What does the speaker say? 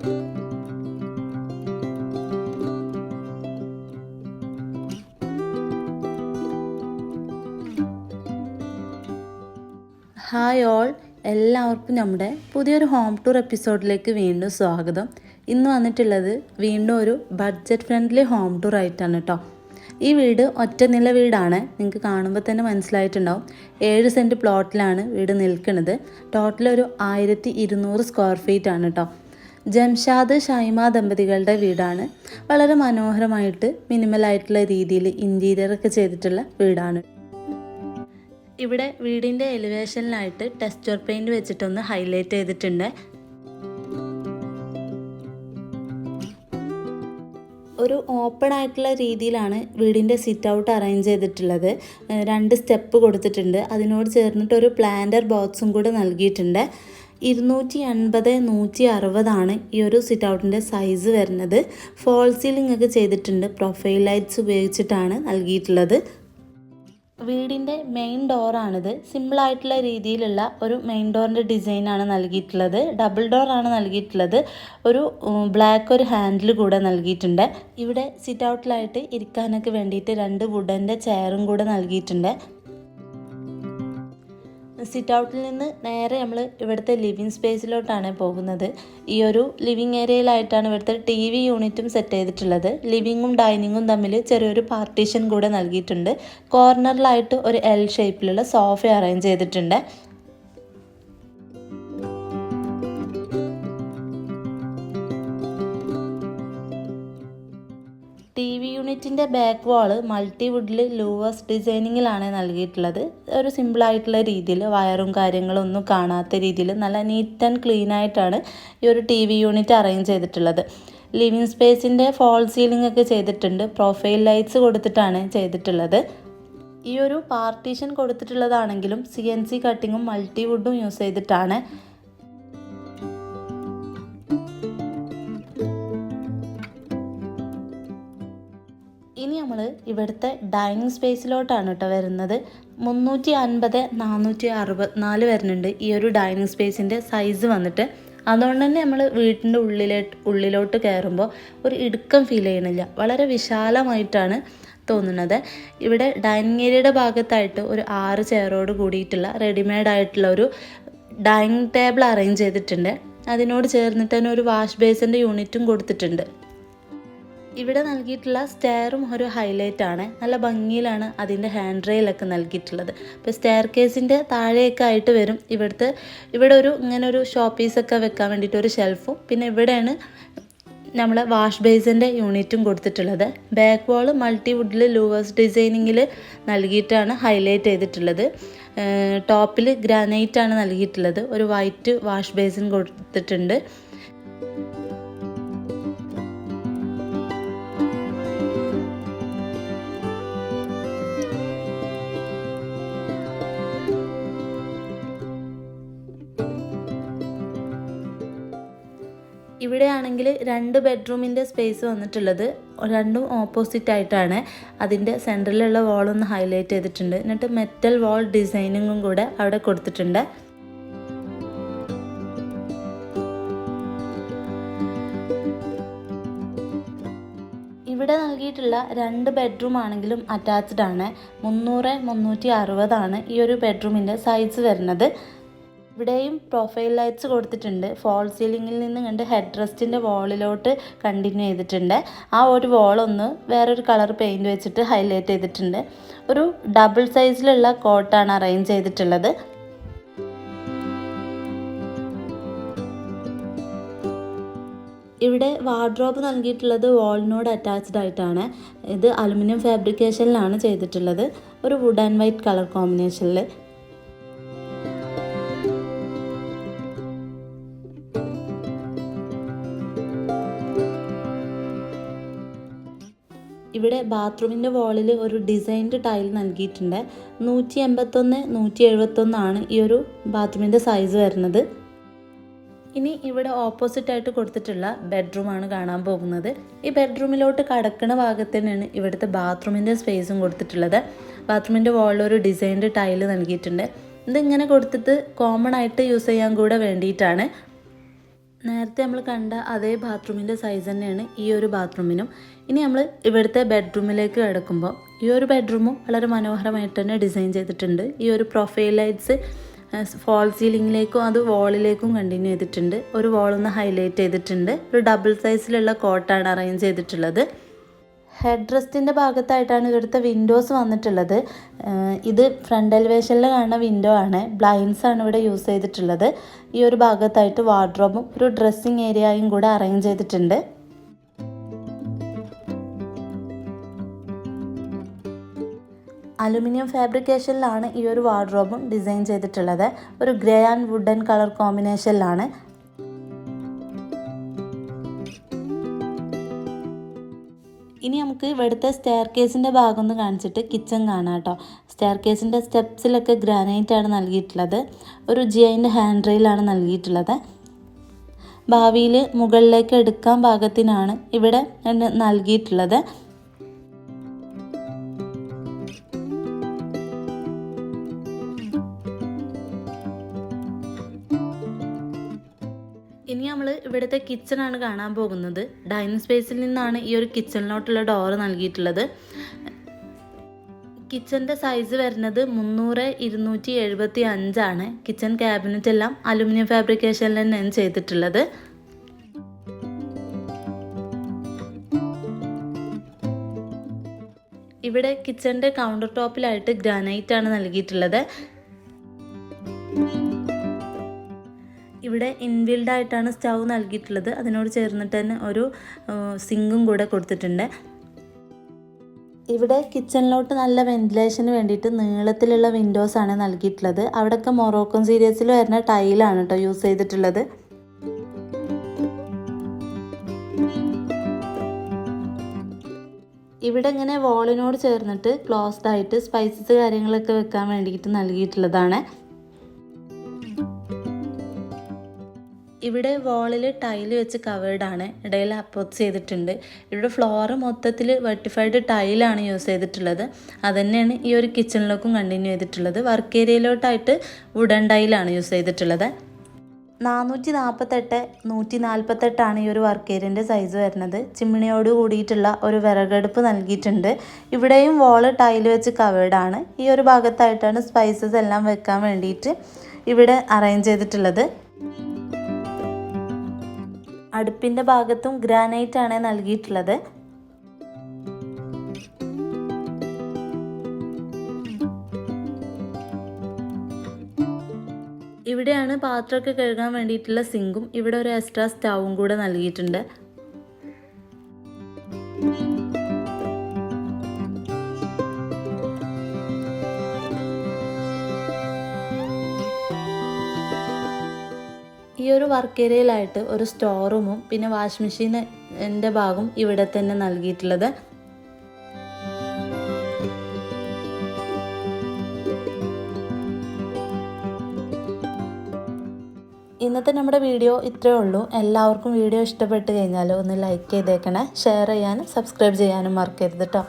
Hi all. എല്ലാവർക്കും നമ്മുടെ പുതിയൊരു ഹോം ടൂർ എപ്പിസോഡിലേക്ക് വീണ്ടും സ്വാഗതം. ഇന്ന് വന്നിട്ടുള്ളത് വീണ്ടും ഒരു ബഡ്ജറ്റ് ഫ്രണ്ട്ലി ഹോം ടൂർ ആയിട്ടാണ് കേട്ടോ ഈ വീട് ഒറ്റ നില വീടാണ്. നിങ്ങൾക്ക് കാണുമ്പോൾ തന്നെ മനസ്സിലായിട്ടുണ്ടാവും. ഏഴ് സെന്റ് പ്ലോട്ടിലാണ് വീട് നിൽക്കുന്നത്. ടോട്ടൽ ഒരു ആയിരത്തി ഇരുന്നൂറ് സ്ക്വയർ ഫീറ്റ് ആണ് കേട്ടോ ജംഷാദ് ഷൈമ ദമ്പതികളുടെ വീടാണ്. വളരെ മനോഹരമായിട്ട് മിനിമലായിട്ടുള്ള രീതിയിൽ ഇന്റീരിയറൊക്കെ ചെയ്തിട്ടുള്ള വീടാണ്. ഇവിടെ വീടിന്റെ എലിവേഷനിലായിട്ട് ടെക്സ്ചർ പെയിന്റ് വെച്ചിട്ടൊന്ന് ഹൈലൈറ്റ് ചെയ്തിട്ടുണ്ട്. ഒരു ഓപ്പൺ ആയിട്ടുള്ള രീതിയിലാണ് വീടിന്റെ സിറ്റ് ഔട്ട് അറേഞ്ച് ചെയ്തിട്ടുള്ളത്. രണ്ട് സ്റ്റെപ്പ് കൊടുത്തിട്ടുണ്ട്. അതിനോട് ചേർന്നിട്ട് ഒരു പ്ലാന്റർ ബോക്സും കൂടെ നൽകിയിട്ടുണ്ട്. ഇരുന്നൂറ്റി അൻപത് നൂറ്റി അറുപതാണ് ഈ ഒരു സിറ്റ് ഔട്ടിന്റെ സൈസ് വരുന്നത്. ഫോൾ സീലിംഗ് ഒക്കെ ചെയ്തിട്ടുണ്ട്. പ്രൊഫൈൽ ലൈറ്റ്സ് ഉപയോഗിച്ചിട്ടാണ് നൽകിയിട്ടുള്ളത്. വീടിന്റെ മെയിൻ ഡോറാണിത് സിമ്പിളായിട്ടുള്ള രീതിയിലുള്ള ഒരു മെയിൻ ഡോറിന്റെ ഡിസൈനാണ് നൽകിയിട്ടുള്ളത്. ഡബിൾ ഡോറാണ് നൽകിയിട്ടുള്ളത്. ഒരു ബ്ലാക്ക് ഒരു ഹാൻഡിൽ കൂടെ നൽകിയിട്ടുണ്ട്. ഇവിടെ സിറ്റ് ഔട്ടിലായിട്ട് ഇരിക്കാനൊക്കെ വേണ്ടിയിട്ട് രണ്ട് വുഡന്റെ ചെയറും കൂടെ നൽകിയിട്ടുണ്ട്. സിറ്റ് ഔട്ടിൽ നിന്ന് നേരെ നമ്മൾ ഇവിടുത്തെ ലിവിങ് സ്പേസിലോട്ടാണ് പോകുന്നത്. ഈ ഒരു ലിവിങ് ഏരിയയിലായിട്ടാണ് ഇവിടുത്തെ ടി വി യൂണിറ്റും സെറ്റ് ചെയ്തിട്ടുള്ളത്. ലിവിങ്ങും ഡൈനിങ്ങും തമ്മിൽ ചെറിയൊരു പാർട്ടീഷൻ കൂടെ നൽകിയിട്ടുണ്ട്. കോർണറിലായിട്ട് ഒരു എൽ ഷേപ്പിലുള്ള സോഫ അറേഞ്ച് ചെയ്തിട്ടുണ്ട്. ടി വി യൂണിറ്റിന്റെ ബാക്ക് വാൾ മൾട്ടിവുഡിൽ ലൂവസ് ഡിസൈനിങ്ങിലാണ് നൽകിയിട്ടുള്ളത്. ഒരു സിമ്പിളായിട്ടുള്ള രീതിയിൽ വയറും കാര്യങ്ങളും ഒന്നും കാണാത്ത രീതിയിൽ നല്ല നീറ്റ് ആൻഡ് ക്ലീൻ ആയിട്ടാണ് ഈ ഒരു ടി വി യൂണിറ്റ് അറേഞ്ച് ചെയ്തിട്ടുള്ളത്. ലിവിങ് സ്പേസിന്റെ ഫോൾ സീലിംഗ് ഒക്കെ ചെയ്തിട്ടുണ്ട്. പ്രൊഫൈൽ ലൈറ്റ്സ് കൊടുത്തിട്ടാണ് ചെയ്തിട്ടുള്ളത്. ഈ ഒരു പാർട്ടീഷൻ കൊടുത്തിട്ടുള്ളതാണെങ്കിലും സി എൻ സി കട്ടിങ്ങും മൾട്ടി വുഡും യൂസ് ചെയ്തിട്ടാണ്. നമ്മൾ ഇവിടുത്തെ ഡൈനിങ് സ്പേസിലോട്ടാണ് കേട്ടോ വരുന്നത്. മുന്നൂറ്റി അൻപത് നാനൂറ്റി അറുപത്തിനാല് വരുന്നുണ്ട് ഈ ഒരു ഡൈനിങ് സ്പേസിന്റെ സൈസ് വന്നിട്ട്. അതുകൊണ്ട് തന്നെ നമ്മൾ വീട്ടിന്റെ ഉള്ളിലോട്ട് ഉള്ളിലോട്ട് കയറുമ്പോൾ ഒരു ഇടുക്കം ഫീൽ ചെയ്യണില്ല. വളരെ വിശാലമായിട്ടാണ് തോന്നുന്നത്. ഇവിടെ ഡൈനിങ് ഏരിയയുടെ ഭാഗത്തായിട്ട് ഒരു ആറ് ചെയറോട് കൂടിയിട്ടുള്ള റെഡിമെയ്ഡ് ആയിട്ടുള്ള ഒരു ഡൈനിങ് ടേബിൾ അറേഞ്ച് ചെയ്തിട്ടുണ്ട്. അതിനോട് ചേർന്നിട്ട് തന്നെ ഒരു വാഷ് ബേസിന്റെ യൂണിറ്റും കൊടുത്തിട്ടുണ്ട്. ഇവിടെ നൽകിയിട്ടുള്ള സ്റ്റെയറും ഒരു ഹൈലൈറ്റ് ആണ്. നല്ല ഭംഗിയിലാണ് അതിന്റെ ഹാൻഡ് റെയിലൊക്കെ നൽകിയിട്ടുള്ളത്. ഇപ്പോൾ സ്റ്റെയർ കേസിന്റെ താഴെയൊക്കെ ആയിട്ട് വരും. ഇവിടുത്തെ ഇവിടെ ഒരു ഇങ്ങനെ ഒരു ഷോപ്പീസൊക്കെ വെക്കാൻ വേണ്ടിയിട്ട് ഒരു ഷെൽഫും പിന്നെ ഇവിടെയാണ് നമ്മൾ വാഷ് ബേസിന്റെ യൂണിറ്റും കൊടുത്തിട്ടുള്ളത്. ബാക്ക് വാൾ മൾട്ടിവുഡിൽ ലൂവേഴ്സ് ഡിസൈനിങ്ങിൽ നൽകിയിട്ടാണ് ഹൈലൈറ്റ് ചെയ്തിട്ടുള്ളത്. ടോപ്പിൽ ഗ്രാനൈറ്റ് ആണ് നൽകിയിട്ടുള്ളത്. ഒരു വൈറ്റ് വാഷ് ബേസിൻ കൊടുത്തിട്ടുണ്ട്. ഇവിടെയാണെങ്കിൽ രണ്ട് ബെഡ്റൂമിന്റെ സ്പേസ് വന്നിട്ടുള്ളത്. രണ്ടും ഓപ്പോസിറ്റ് ആയിട്ടാണ്. അതിന്റെ സെന്ററിലുള്ള ഒന്ന് ഹൈലൈറ്റ് ചെയ്തിട്ടുണ്ട്. എന്നിട്ട് മെറ്റൽ വാൾ ഡിസൈനിങ്ങും കൂടെ അവിടെ കൊടുത്തിട്ടുണ്ട്. ഇവിടെ നൽകിയിട്ടുള്ള രണ്ട് ബെഡ്റൂം ആണെങ്കിലും അറ്റാച്ച്ഡ് ആണ്. മുന്നൂറ് മുന്നൂറ്റി അറുപതാണ് ഈ ഒരു ബെഡ്റൂമിന്റെ സൈസ് വരുന്നത്. ഇവിടെയും പ്രൊഫൈൽ ലൈറ്റ്സ് കൊടുത്തിട്ടുണ്ട്. ഫോൾ സീലിംഗിൽ നിന്ന് കണ്ട് ഹെഡ് റെസ്റ്റിന്റെ വാളിലോട്ട് കണ്ടിന്യൂ ചെയ്തിട്ടുണ്ട്. ആ ഒരു വാളൊന്ന് വേറൊരു കളർ പെയിന്റ് വെച്ചിട്ട് ഹൈലൈറ്റ് ചെയ്തിട്ടുണ്ട്. ഒരു ഡബിൾ സൈസിലുള്ള കോട്ടാണ് അറേഞ്ച് ചെയ്തിട്ടുള്ളത്. ഇവിടെ വാർഡ്രോബ് നൽകിയിട്ടുള്ളത് വാളിനോട് അറ്റാച്ച്ഡ് ആയിട്ടാണ്. ഇത് അലുമിനിയം ഫാബ്രിക്കേഷനിലാണ് ചെയ്തിട്ടുള്ളത്. ഒരു വുഡ് ആൻഡ് വൈറ്റ് കളർ കോമ്പിനേഷനിൽ ഇവിടെ ബാത്റൂമിന്റെ വാളിൽ ഒരു ഡിസൈൻഡ് ടൈൽ നൽകിയിട്ടുണ്ട്. നൂറ്റി എൺപത്തൊന്ന് നൂറ്റി എഴുപത്തൊന്നാണ് ഈ ഒരു ബാത്റൂമിന്റെ സൈസ് വരുന്നത്. ഇനി ഇവിടെ ഓപ്പോസിറ്റായിട്ട് കൊടുത്തിട്ടുള്ള ബെഡ്റൂമാണ് കാണാൻ പോകുന്നത്. ഈ ബെഡ്റൂമിലോട്ട് കടക്കണ തന്നെയാണ് ഇവിടുത്തെ ബാത്റൂമിന്റെ സ്പേസും കൊടുത്തിട്ടുള്ളത്. ബാത്റൂമിന്റെ വാളിൽ ഒരു ഡിസൈൻഡ് ടൈൽ നൽകിയിട്ടുണ്ട്. ഇതിങ്ങനെ കൊടുത്തിട്ട് കോമൺ ആയിട്ട് യൂസ് ചെയ്യാൻ കൂടെ വേണ്ടിയിട്ടാണ് നേരത്തെ നമ്മൾ കണ്ട അതേ ബാത്റൂമിന്റെ സൈസ് തന്നെയാണ് ഈ ഒരു ബാത്റൂമിനും. ഇനി നമ്മൾ ഇവിടുത്തെ ബെഡ്റൂമിലേക്ക് കിടക്കുമ്പോൾ ഈ ഒരു ബെഡ്റൂമും വളരെ മനോഹരമായിട്ട് തന്നെ ഡിസൈൻ ചെയ്തിട്ടുണ്ട്. ഈ ഒരു പ്രൊഫൈൽ ലൈറ്റ്സ് ഫോൾ സീലിങ്ങിലേക്കും അത് വാളിലേക്കും കണ്ടിന്യൂ ചെയ്തിട്ടുണ്ട്. ഒരു വാളൊന്ന് ഹൈലൈറ്റ് ചെയ്തിട്ടുണ്ട്. ഒരു ഡബിൾ സൈസിലുള്ള കോട്ടാണ് അറേഞ്ച് ചെയ്തിട്ടുള്ളത്. ഹെഡ് റെസ്റ്റിന്റെ ഭാഗത്തായിട്ടാണ് ഇവിടുത്തെ വിൻഡോസ് വന്നിട്ടുള്ളത്. ഇത് ഫ്രണ്ട് എലിവേഷനിൽ കാണുന്ന വിൻഡോ ആണ്. ബ്ലൈൻഡ്സ് ആണ് ഇവിടെ യൂസ് ചെയ്തിട്ടുള്ളത്. ഈ ഒരു ഭാഗത്തായിട്ട് വാർഡ്രോബും ഒരു ഡ്രസ്സിങ് ഏരിയയും കൂടെ അറേഞ്ച് ചെയ്തിട്ടുണ്ട്. അലുമിനിയം ഫാബ്രിക്കേഷനിലാണ് ഈ ഒരു വാർഡ്രോബും ഡിസൈൻ ചെയ്തിട്ടുള്ളത്. ഒരു ഗ്രേ ആൻഡ് വുഡൻ കളർ കോമ്പിനേഷനിലാണ് ഇനി നമുക്ക് ഇവിടുത്തെ സ്റ്റെയർ കേസിന്റെ ഭാഗം ഒന്ന് കാണിച്ചിട്ട് കിച്ചൺ കാണാം കേട്ടോ. സ്റ്റെയർ കേസിന്റെ സ്റ്റെപ്സിലൊക്കെ ഗ്രാനൈറ്റ് ആണ് നൽകിയിട്ടുള്ളത്. ഒരു ജിയന്റെ ഹാൻഡ് റെയിലാണ് നൽകിയിട്ടുള്ളത്. ഭാവിയിൽ മുകളിലേക്ക് എടുക്കാൻ ഭാഗത്തിനാണ് ഇവിടെ നൽകിയിട്ടുള്ളത്. ഇനി നമ്മൾ ഇവിടുത്തെ കിച്ചണാണ് കാണാൻ പോകുന്നത്. ഡൈനിങ് സ്പേസിൽ നിന്നാണ് ഈ ഒരു കിച്ചണിലോട്ടുള്ള ഡോറ് നൽകിയിട്ടുള്ളത്. കിച്ചന്റെ സൈസ് വരുന്നത് മുന്നൂറ് ഇരുന്നൂറ്റി എഴുപത്തി അഞ്ചാണ്. കിച്ചൺ ക്യാബിനറ്റ് എല്ലാം അലുമിനിയം ഫാബ്രിക്കേഷനിൽ തന്നെയാണ് ചെയ്തിട്ടുള്ളത്. ഇവിടെ കിച്ചന്റെ കൗണ്ടർ ടോപ്പിലായിട്ട് ഗ്രാനൈറ്റ് ആണ് നൽകിയിട്ടുള്ളത്. ഇവിടെ ഇൻബിൽഡ് ആയിട്ടാണ് സ്റ്റൗ നൽകിയിട്ടുള്ളത്. അതിനോട് ചേർന്നിട്ട് തന്നെ ഒരു സിങ്കും കൂടെ കൊടുത്തിട്ടുണ്ട്. ഇവിടെ കിച്ചണിലോട്ട് നല്ല വെന്റിലേഷന് വേണ്ടിയിട്ട് നീളത്തിലുള്ള വിൻഡോസ് ആണ് നൽകിയിട്ടുള്ളത്. അവിടെയൊക്കെ മൊറോക്കൻ സീരീസിൽ വരുന്ന ടൈലാണ് കേട്ടോ യൂസ് ചെയ്തിട്ടുള്ളത്. ഇവിടെ ഇങ്ങനെ വോളിനോട് ചേർന്നിട്ട് ക്ലോസ്ഡ് ആയിട്ട് സ്പൈസസ് കാര്യങ്ങളൊക്കെ വെക്കാൻ വേണ്ടിയിട്ട് നൽകിയിട്ടുള്ളതാണ്. ഇവിടെ വാളിൽ ടൈൽ വെച്ച് കവേർഡാണ് ഇടയിൽ അപ്പോസ് ചെയ്തിട്ടുണ്ട്. ഇവിടെ ഫ്ലോർ മൊത്തത്തിൽ വെർട്ടിഫൈഡ് ടൈലാണ് യൂസ് ചെയ്തിട്ടുള്ളത്. അതുതന്നെയാണ് ഈ ഒരു കിച്ചണിലേക്കും കണ്ടിന്യൂ ചെയ്തിട്ടുള്ളത്. വർക്ക് ഏരിയയിലോട്ടായിട്ട് വുഡൻ ടൈലാണ് യൂസ് ചെയ്തിട്ടുള്ളത്. നാനൂറ്റി നാൽപ്പത്തെട്ട് നൂറ്റി നാൽപ്പത്തെട്ടാണ് ഈ ഒരു വർക്ക് ഏരിയന്റെ സൈസ് വരുന്നത്. ചിമ്മിണിയോട് കൂടിയിട്ടുള്ള ഒരു വിറകടുപ്പ് നൽകിയിട്ടുണ്ട്. ഇവിടെയും വോൾ ടൈൽ വെച്ച് കവേർഡാണ് ഈ ഒരു ഭാഗത്തായിട്ടാണ് സ്പൈസസ് എല്ലാം വെക്കാൻ വേണ്ടിയിട്ട് ഇവിടെ അറേഞ്ച് ചെയ്തിട്ടുള്ളത്. അടുപ്പിന്റെ ഭാഗത്തും ഗ്രാനൈറ്റ് ആണ് നൽകിയിട്ടുള്ളത്. ഇവിടെയാണ് പാത്രമൊക്കെ കഴുകാൻ വേണ്ടിയിട്ടുള്ള സിങ്കും ഇവിടെ ഒരു എക്സ്ട്രാ സ്റ്റൗവും കൂടെ നൽകിയിട്ടുണ്ട്. ഈ ഒരു വർക്ക് ഏരിയയിലായിട്ട് ഒരു സ്റ്റോർ റൂമും പിന്നെ വാഷ് മെഷീന്റെ ഭാഗം ഇവിടെ തന്നെ നൽകിയിട്ടുള്ളത്. ഇന്നത്തെ നമ്മുടെ വീഡിയോ ഇത്രയേ ഉള്ളൂ. എല്ലാവർക്കും വീഡിയോ ഇഷ്ടപ്പെട്ട് കഴിഞ്ഞാൽ ഒന്ന് ലൈക്ക് ചെയ്തേക്കണേ. ഷെയർ ചെയ്യാനും സബ്സ്ക്രൈബ് ചെയ്യാനും മറക്കരുത് കേട്ടോ